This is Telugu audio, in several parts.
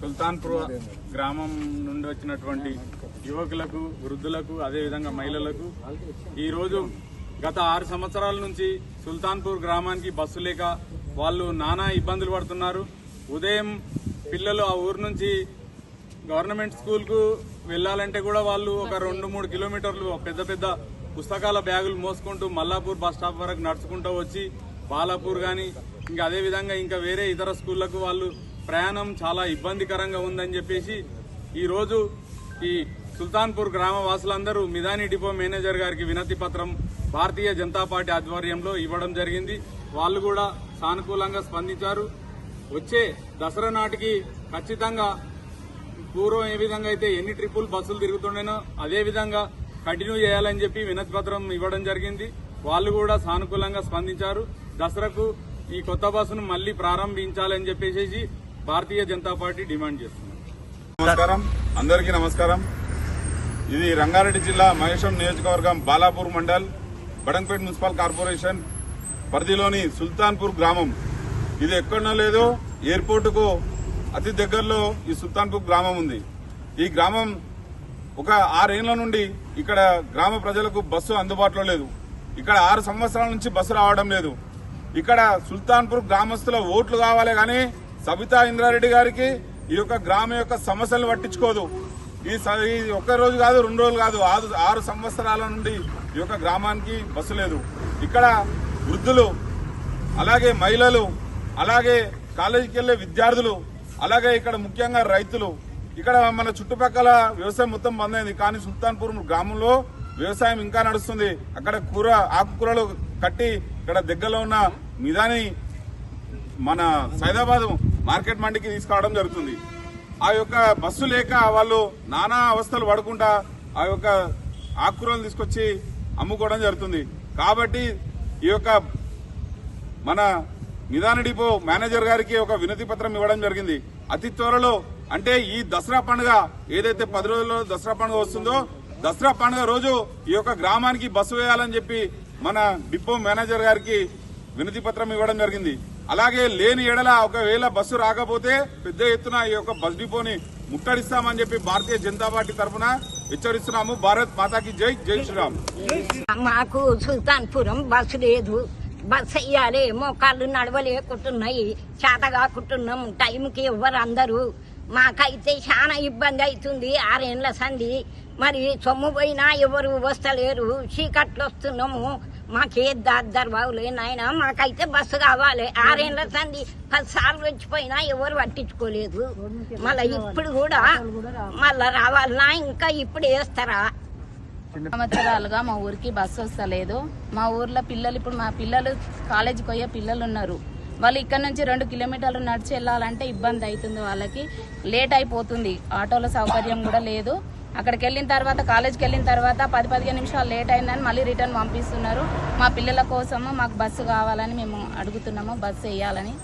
సుల్తాన్పూర్ గ్రామం నుండి వచ్చినటువంటి యువకులకు వృద్ధులకు అదేవిధంగా మహిళలకు ఈరోజు గత ఆరు సంవత్సరాల నుంచి సుల్తాన్పూర్ గ్రామానికి బస్సు లేక వాళ్ళు నానా ఇబ్బందులు పడుతున్నారు. ఉదయం పిల్లలు ఆ ఊరు నుంచి గవర్నమెంట్ స్కూల్కు వెళ్ళాలంటే కూడా వాళ్ళు ఒక రెండు మూడు కిలోమీటర్లు పెద్ద పెద్ద పుస్తకాల బ్యాగులు మోసుకుంటూ మల్లాపూర్ బస్ స్టాప్ వరకు నడుచుకుంటూ వచ్చి బాలాపూర్ కానీ ఇంకా అదే విధంగా ఇంకా వేరే ఇతర స్కూళ్ళకు వాళ్ళు ప్రయాణం చాలా ఇబ్బందికరంగా ఉందని చెప్పేసి ఈరోజు ఈ సుల్తాన్పూర్ గ్రామ వాసులందరూ మిదాని డిపో మేనేజర్ గారికి వినతి పత్రం భారతీయ జనతా పార్టీ ఆధ్వర్యంలో ఇవ్వడం జరిగింది. వాళ్ళు కూడా సానుకూలంగా స్పందించారు. వచ్చే దసరా నాటికి ఖచ్చితంగా పూర్వం ఏ విధంగా అయితే ఎన్ని ట్రిప్పులు బస్సులు తిరుగుతుండేనో అదే విధంగా కంటిన్యూ చేయాలని చెప్పి వినతి పత్రం ఇవ్వడం జరిగింది. వాళ్ళు కూడా సానుకూలంగా స్పందించారు. దసరాకు ఈ కొత్త బస్సును మళ్ళీ ప్రారంభించాలని చెప్పేసి భారతీయ జనతా పార్టీ డిమాండ్ చేస్తుంది. నమస్కారం. అందరికీ నమస్కారం. ఇది రంగారెడ్డి జిల్లా మహేశం నియోజకవర్గం బాలాపూర్ మండల్ బడంపేట మున్సిపల్ కార్పొరేషన్ పరిధిలోని సుల్తాన్పూర్ గ్రామం. ఇది ఎక్కడనో లేదో ఎయిర్పోర్టుకు అతి దగ్గరలో ఈ సుల్తాన్పూర్ గ్రామం ఉంది. ఈ గ్రామం ఒక ఆరేళ్ళ నుండి ఇక్కడ గ్రామ ప్రజలకు బస్సు అందుబాటులో లేదు. ఇక్కడ ఆరు సంవత్సరాల నుంచి బస్సు రావడం లేదు. ఇక్కడ సుల్తాన్పూర్ గ్రామస్తుల ఓట్లు కావాలి కానీ సబితా ఇంద్రారెడ్డి గారికి ఈ యొక్క గ్రామం యొక్క సమస్యలను పట్టించుకోదు. ఈ స- ఈ ఒక్క రోజు కాదు రెండు రోజులు కాదు ఆరు ఆరు సంవత్సరాల నుండి ఈ యొక్క గ్రామానికి బస్సు లేదు. ఇక్కడ వృద్ధులు అలాగే మహిళలు అలాగే కాలేజీకి వెళ్ళే విద్యార్థులు అలాగే ఇక్కడ ముఖ్యంగా రైతులు ఇక్కడ మన చుట్టుపక్కల వ్యవసాయం మొత్తం బంద్ అయింది. కానీ సుల్తాన్పూర్ గ్రామంలో వ్యవసాయం ఇంకా నడుస్తుంది. అక్కడ కూర ఆకుకూరలు కట్టి ఇక్కడ దగ్గరలో ఉన్న మిదాని మన సైదాబాద్ మార్కెట్ మండికి తీసుకురావడం జరుగుతుంది. ఆ యొక్క బస్సు లేక వాళ్ళు నానా అవస్థలు పడుకుంటా ఆ యొక్క ఆకుకూరలు తీసుకొచ్చి అమ్ముకోవడం జరుగుతుంది. కాబట్టి ఈ యొక్క మన నిదాన డిపో మేనేజర్ గారికి ఒక వినతి పత్రం ఇవ్వడం జరిగింది. అతి త్వరలో అంటే ఈ దసరా పండుగ ఏదైతే పది రోజుల్లో దసరా పండుగ వస్తుందో దసరా పండుగ రోజు ఈ యొక్క గ్రామానికి బస్సు వేయాలని చెప్పి మన డిపో మేనేజర్ గారికి వినతి పత్రం ఇవ్వడం జరిగింది. అలాగే లేని ఎడల ఒకవేళ బస్సు రాకపోతే పెద్ద ఎత్తున ఈ యొక్క బస్ డిపోని ముట్టడిస్తామని చెప్పి భారతీయ జనతా పార్టీ తరఫున హెచ్చరిస్తున్నాము. భారత్ మాతాకి జై జై శ్రీరామ్. మాకు సుల్తాన్పురం బస్సు లేదు. బస్సు వేయాలి మోకాళ్ళు నడవలేకుంటున్నాయి. చేత కాకుంటున్నాం టైంకి ఇవ్వరు అందరూ. మాకైతే చాలా ఇబ్బంది అవుతుంది. ఆరేళ్ళ సంధి. మరి సొమ్ము పోయినా ఎవరు వస్తలేరు. చీకట్లు వస్తున్నాము. మాకే దాద్దరు బాగులే నాయన మాకైతే బస్సు కావాలి. ఆరేళ్ళ సంది పది సార్లు వచ్చిపోయినా ఎవరు పట్టించుకోలేదు. మళ్ళీ ఇప్పుడు కూడా మళ్ళా రావాలనా ఇంకా ఇప్పుడు వేస్తారా? సంవత్సరాలుగా మా ఊరికి బస్సు వస్తలేదు. మా ఊర్లో పిల్లలు ఇప్పుడు మా పిల్లలు కాలేజీకి పోయే పిల్లలు ఉన్నారు. వాళ్ళు ఇక్కడ నుంచి రెండు కిలోమీటర్లు నడిచి వెళ్ళాలంటే ఇబ్బంది అవుతుంది వాళ్ళకి. లేట్ అయిపోతుంది. ఆటోల సౌకర్యం కూడా లేదు. అక్కడికి వెళ్ళిన తర్వాత కాలేజ్కి వెళ్ళిన తర్వాత పది పదిహేను నిమిషాలు లేట్ అయిందని మళ్ళీ రిటర్న్ పంపిస్తున్నారు. మా పిల్లల కోసము మాకు బస్సు కావాలని మేము అడుగుతున్నాము. బస్సు వేయాలని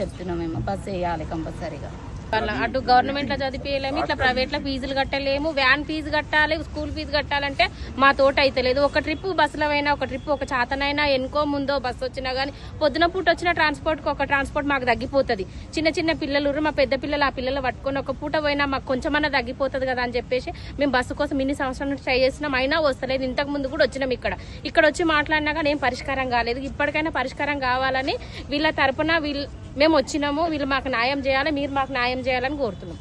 చెప్తున్నాము మేము. బస్సు వేయాలి కంపల్సరీగా. వాళ్ళ అటు గవర్నమెంట్లో చదివించలేము ఇట్లా ప్రైవేట్లో ఫీజులు కట్టలేము వ్యాన్ ఫీజు కట్టాలి స్కూల్ ఫీజు కట్టాలంటే మా తోట అయితే లేదు. ఒక ట్రిప్ బస్సులో అయినా ఒక ట్రిప్ ఒక చాతనైనా ఎనుకో ముందో బస్సు వచ్చినా గానీ పొద్దున పూట వచ్చిన ట్రాన్స్పోర్ట్ ఒక ట్రాన్స్పోర్ట్ మాకు తగ్గిపోతుంది. చిన్న చిన్న పిల్లలు మా పెద్ద పిల్లలు ఆ పిల్లలు పట్టుకొని ఒక పూట పోయినా మాకు కొంచెమన్నా తగ్గిపోతుంది కదా అని చెప్పేసి మేము బస్సు కోసం ఇన్ని సంవత్సరాల నుంచి ట్రై చేసినాం అయినా వస్తలేదు. ఇంతకు ముందు కూడా వచ్చినాం ఇక్కడ. ఇక్కడ వచ్చి మాట్లాడినా కానీ ఏం పరిష్కారం కాలేదు. ఇప్పటికైనా పరిష్కారం కావాలని వీళ్ళ తరపున వీళ్ళు మేము వచ్చినాము వీళ్ళు మాకు న్యాయం చేయాలి మీరు మాకు న్యాయం చేయాలని కోరుతున్నాం.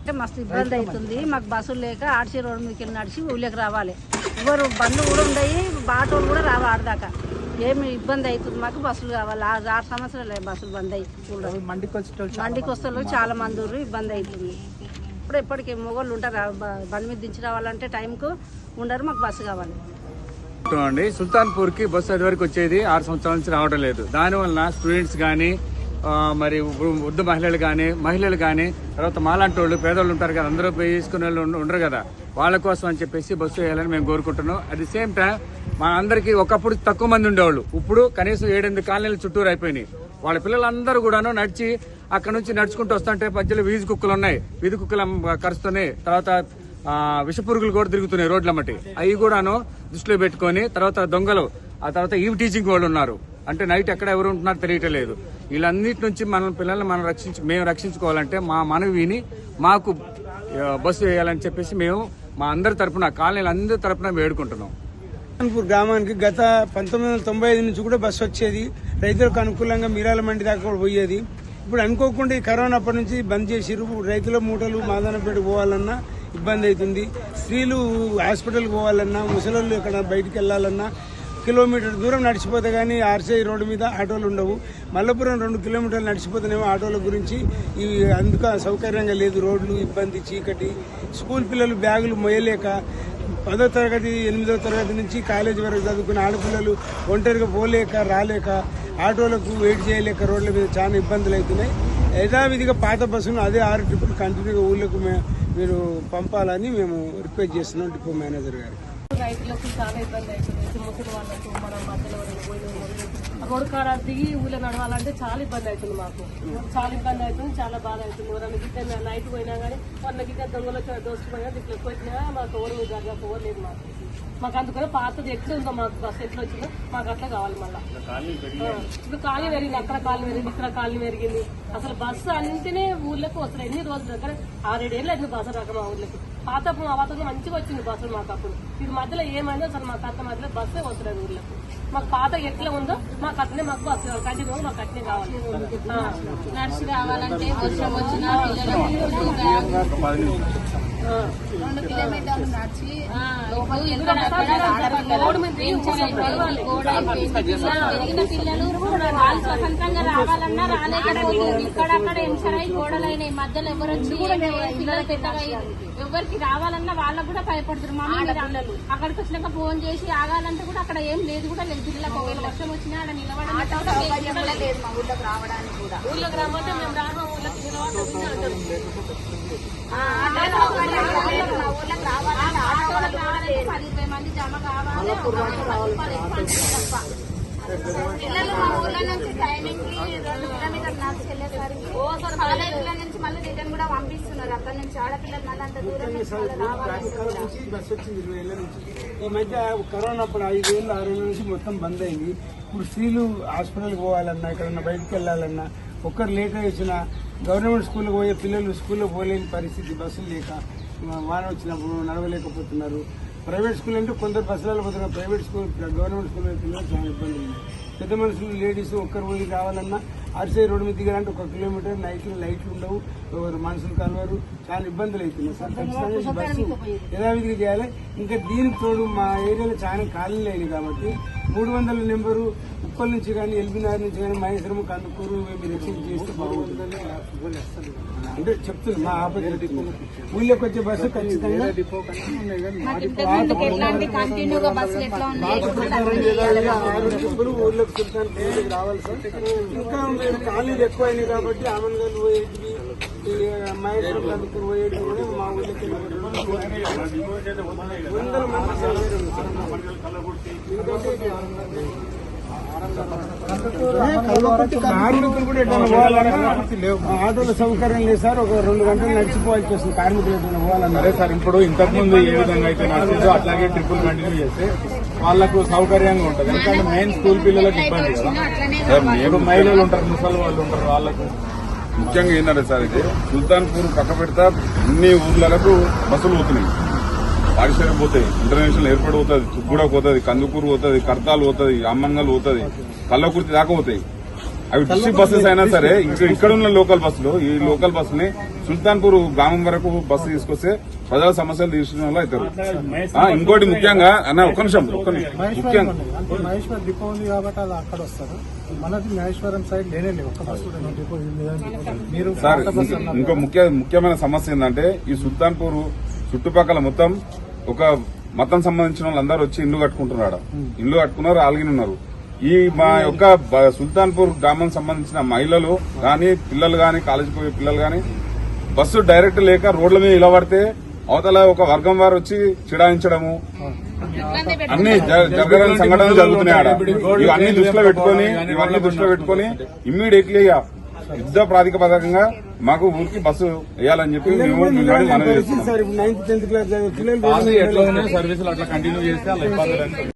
అంటే మస్తు ఇబ్బంది అవుతుంది. మాకు బస్సులు లేక ఆర్సీ రోడ్ మీదకి వెళ్ళి నడిచి ఊళ్ళోకి రావాలి. ఎవరు బండ్లు కూడా ఉండయి ఆటోలు కూడా రావు ఆడదాకా ఏమి ఇబ్బంది అవుతుంది మాకు బస్సులు కావాలి. ఆరు ఆరు సంవత్సరాలు బస్సులు బంద్ అయ్యి ఊళ్ళో. మండికి వస్తే చాలా మంది ఇబ్బంది అవుతుంది. ఇప్పుడు ఇప్పటికి మొగోళ్ళు ఉంటారు బండి మీద దించి రావాలంటే టైంకు ఉండరు మాకు బస్సు కావాలి. అండి సుల్తాన్పూర్కి బస్సు అది వరకు వచ్చేది ఆరు సంవత్సరాల నుంచి రావడం లేదు. దానివల్ల స్టూడెంట్స్ కానీ మరి వృద్ధ మహిళలు కానీ మహిళలు కానీ తర్వాత మాలాంటి వాళ్ళు పేదోళ్ళు ఉంటారు కదా అందరూ పోయి తీసుకునే వాళ్ళు ఉండరు కదా. వాళ్ళ కోసం అని చెప్పేసి బస్సు వేయాలని మేము కోరుకుంటున్నాం. అట్ ది సేమ్ టైం మా అందరికీ ఒకప్పుడు తక్కువ మంది ఉండేవాళ్ళు. ఇప్పుడు కనీసం ఏడెనిమిది కాలనీలు చుట్టూరు అయిపోయినాయి. వాళ్ళ పిల్లలందరూ కూడాను నడిచి అక్కడ నుంచి నడుచుకుంటూ వస్తుంటే మధ్యలో వీధి కుక్కలు ఉన్నాయి. వీధి కుక్కలు కరుస్తున్నాయి. తర్వాత విషపురుగులు కూడా తిరుగుతున్నాయి రోడ్ల మట్టి. అవి కూడాను దృష్టిలో పెట్టుకొని తర్వాత దొంగలు ఆ తర్వాత ఈవ్ టీచింగ్ వాళ్ళు ఉన్నారు. అంటే నైట్ ఎక్కడ ఎవరు ఉంటున్నారో తెలియటలేదు. వీళ్ళన్నిటి నుంచి మన పిల్లల్ని మనం రక్షించు మేము రక్షించుకోవాలంటే మా మనవిని మాకు బస్సు వేయాలని చెప్పేసి మేము మా అందరి తరపున కాలనీల అందరి తరపున వేడుకుంటున్నాం. అన్పూర్ గ్రామానికి గత పంతొమ్మిది వందల తొంభై ఐదు నుంచి కూడా బస్సు వచ్చేది. రైతులకు అనుకూలంగా మీరాల మండి దాకా కూడా పోయేది. ఇప్పుడు అనుకోకుండా ఈ కరోనా అప్పటి నుంచి బంద్ చేసిర్రు. రైతుల మూటలు మాదనపేట పోవాలన్నా ఇబ్బంది అవుతుంది. స్త్రీలు హాస్పిటల్కి పోవాలన్నా ముసలోళ్ళు ఎక్కడ బయటికి వెళ్ళాలన్నా కిలోమీటర్ దూరం నడిచిపోతే కానీ ఆర్సీఐ రోడ్డు మీద ఆటోలు ఉండవు. మల్లపురం రెండు కిలోమీటర్లు నడిచిపోతేనేమో ఆటోల గురించి ఇవి అందుక సౌకర్యంగా లేదు. రోడ్లు ఇబ్బంది చీకటి. స్కూల్ పిల్లలు బ్యాగులు మొయ్యలేక పదో తరగతి ఎనిమిదో తరగతి నుంచి కాలేజీ వరకు చదువుకున్న ఆడపిల్లలు ఒంటరిగా పోలేక రాలేక ఆటోలకు వెయిట్ చేయలేక రోడ్ల మీద చాలా ఇబ్బందులు అవుతున్నాయి యథావిధిగా పాత బస్సును అదే ఆరు ట్రిప్పులు కంటిన్యూగా ఊళ్ళకు మీరు పంపాలని మేము రిక్వెస్ట్ చేస్తున్నాం డిపో మేనేజర్ గారికి. రైతులకు చాలా ఇబ్బంది అవుతుంది. ముసలి వాళ్ళకు మన మధ్యలో రోడ్డు కాడ దిగి ఊళ్ళో నడవాలంటే చాలా ఇబ్బంది అవుతుంది మాకు. చాలా ఇబ్బంది అవుతుంది చాలా బాధ అవుతుంది. ఎవరైనా గిట్ట నైట్ పోయినా కానీ వాళ్ళ గిట్ట దొంగలకు దోసుకుపోయినా ఇట్లా పోయినా మాకు ఎవరు దగ్గర ఎవరు లేదు మాకు. మాకు అందుకని పాతది ఎట్లా ఉందో మాకు బస్సు ఎట్లా వచ్చిందో మాకు అట్లా కావాలి మళ్ళీ. ఇప్పుడు కాలనీ పెరిగింది అక్కడ కాలనీ పెరిగింది ఇక్కడ కాలనీ పెరిగింది. అసలు బస్సు అంటేనే ఊర్లకు వస్తారు ఎన్ని రోజులు దగ్గర? ఆరేడేళ్ళు అయింది బస్సు రాక మా ఊర్లకి పాత మా పాత మంచిగా వచ్చింది బస్సులు మాకు అప్పుడు. ఇది మధ్యలో ఏమైందో అసలు మాకు అత్త మధ్యలో బస్సే వస్తుంది ఊర్లకు మాకు పాత ఎట్లా ఉందో మాకు అట్లనే మాకు బస్సు కంటిన్యూ మాకు అట్లనే కావాలి. నడిచి రావాలంటే వర్షం వచ్చినా పిల్లలకు బ్యాగ్ రెండు కిలోమీటర్లు నడిచి పెరిగిన పిల్లలు వాళ్ళు స్వతంత్రంగా రావాలన్నా రాలేకపోతుంది ఇక్కడక్కడ ఎంచర్ గోడలైన గోడలైనాయి మధ్యలో ఎవరు వచ్చి పిల్లలు పెద్దగా ఎవరికి రావాలన్నా వాళ్ళకు కూడా భయపడుతున్నారు మా మీరు పిల్లలు అక్కడికి వచ్చినాక ఫోన్ చేసి ఆగాలంటే కూడా అక్కడ ఏం లేదు కూడా లేదు పిల్లలకు ఒకవేళ వర్షం వచ్చినా అక్కడ నిలబడాలి మా ఊళ్ళోకి రావడానికి కూడా ఊర్లోకి రమ్మంటే మేము రాము ఇరవై మంది జమ కావాలి పిల్లలు మా నుంచి టైమింగ్కి రెండు కిలోమీటర్లు నడిచి వెళ్ళేసరికి కాలేజీల నుంచి మళ్ళీ రిటర్న్ కూడా పంపిస్తున్నారు అక్కడ నుంచి ఆడపిల్లలు మళ్ళీ అంత దూరం బస్సు వచ్చింది ఇరవై ఏళ్ళ నుంచి ఈ మధ్య కరోనా అప్పుడు ఐదేళ్ళు ఆరేళ్ళ నుంచి మొత్తం బంద్ అయింది. ఇప్పుడు స్త్రీలు హాస్పిటల్కి పోవాలన్నా ఎక్కడన్నా బయటకు వెళ్ళాలన్నా ఒక్కరు లేక వచ్చిన గవర్నమెంట్ స్కూల్కి పోయే పిల్లలు స్కూల్లో పోలేని పరిస్థితి బస్సులు లేక వాన వచ్చినప్పుడు నడవలేకపోతున్నారు. ప్రైవేట్ స్కూల్ అంటే కొందరు బస్సులలో పోతున్నారు ప్రైవేట్ స్కూల్ గవర్నమెంట్ స్కూల్ పిల్లలు చాలా ఇబ్బంది ఉంది. పెద్ద మనుషులు లేడీస్ ఒక్కరు పోయి రావాలన్నా ఆర్సీ రోడ్డు మీద దిగాలంటే ఒక కిలోమీటర్ నైట్లు లైట్లు ఉండవు ఎవరు మనుషులు కలవరు చాలా ఇబ్బందులు అవుతున్నాయి సార్. ఖచ్చితంగా ఈ బస్సు యథావిధిగా చేయాలి. ఇంకా దీనికి తోడు మా ఏరియాలో చాలా ఖాళీలు అయినాయి కాబట్టి మూడు వందల నెంబరు ఉప్పల్ నుంచి కానీ ఎల్బీనగర్ నుంచి కానీ మహేశ్వరం కందుకూరు మీరు ఎక్స్చేంజ్ చేస్తే బాగుంటుంది. అంటే చెప్తున్నాను మా ఆపరేట్ ఊళ్ళోకి వచ్చే బస్సు ఖచ్చితంగా ఆరు ట్రిప్పులు ఊళ్ళోకి సుల్తాన్ రావాలి సార్ ఇంకా మీరు ఖాళీలు ఎక్కువ అయినాయి కాబట్టి ఆమన్గల్ పోయేటివి ఈ మహేశ్వరం కందుకూరు పోయేటివి కూడా మా ఊళ్ళోకి వందల మంది ఆటోల సౌకర్యం లేదు సార్ ఒక రెండు గంటలు నడిచిపోవాల్సి వస్తుంది కార్మికులు ఎట్లా సరే సార్ ఇప్పుడు ఇంతకు ముందు ఏ విధంగా అయితే నడిచిందో అట్లాగే ట్రిపుల్ కంటిన్యూ చేస్తే వాళ్ళకు సౌకర్యంగా ఉంటుంది. ఎందుకంటే మెయిన్ స్కూల్ పిల్లలకు ఇబ్బంది కదా. మహిళలు ఉంటారు ముసలి వాళ్ళు ఉంటారు వాళ్ళకు. ముఖ్యంగా ఏంటంటే సార్ ఇది సుల్తాన్పూర్ పక్క పెడతా అన్ని ఊర్లకు బస్సులు పోతున్నాయి. పారిశ్రామిక పోతాయి ఇంటర్నేషనల్ ఎయిర్పోర్ట్ పోతుంది తుగ్గూడ పోతుంది కందుకూరు పోతుంది కర్తాలు పోతుంది అమ్మన్గల్ పోతుంది కల్లకుర్తి దాకా పోతాయి. అవి డిస్ట్రిక్ట్ బస్సెస్ అయినా సరే ఇక్కడ ఇక్కడ ఉన్న లోకల్ బస్సులు ఈ లోకల్ బస్సుని సుల్తాన్పూర్ గ్రామం వరకు బస్సు తీసుకొస్తే ప్రజల సమస్యలు తీర్చడం వల్ల అవుతారు. ఇంకోటి ముఖ్యంగా అన్న ఒక్క నిమిషం ఒక్క నిమిషం. ముఖ్యంగా మహేశ్వరం డిపో ఉంది కాబట్టి అది అక్కడ వస్తారు. మనది మహేశ్వరం సైడ్ లేనే లేవు ఒక్క బస్సు కూడా డిపో ఇది లేదని మీరు సార్ ఇంకో ముఖ్య ముఖ్యమైన సమస్య ఏంటంటే ఈ సుల్తాన్పూర్ చుట్టుపక్కల మొత్తం ఒక మతం సంబంధించిన వాళ్ళందరూ వచ్చి ఇల్లు కట్టుకుంటున్నారు ఇల్లు కట్టుకున్నారు ఆల్గిన ఉన్నారు ఈ మా యొక్క బ- సుల్తాన్పూర్ గ్రామం సంబంధించిన మహిళలు గాని పిల్లలు గాని కాలేజీకి పోయే పిల్లలు గాని బస్సు డైరెక్ట్ లేక రోడ్ల మీద ఇలబడితే అవతల ఒక వర్గం వారు వచ్చి చిడాయించడము. అన్ని జరగని సంఘటనలు జరుగుతున్నాయి? ఆడ ఇవన్నీ దృష్టిలో పెట్టుకొని ఇవన్నీ దృష్టిలో పెట్టుకొని ఇమ్మీడియట్లీ యుద్ధ ప్రాతిపదికంగా మాకు ఊరికి బస్సు వేయాలని చెప్పి మనవి చేస్తున్నాం. ఎట్లా ఉన్నాయి సర్వీసులు అట్లా కంటిన్యూ చేస్తే అలా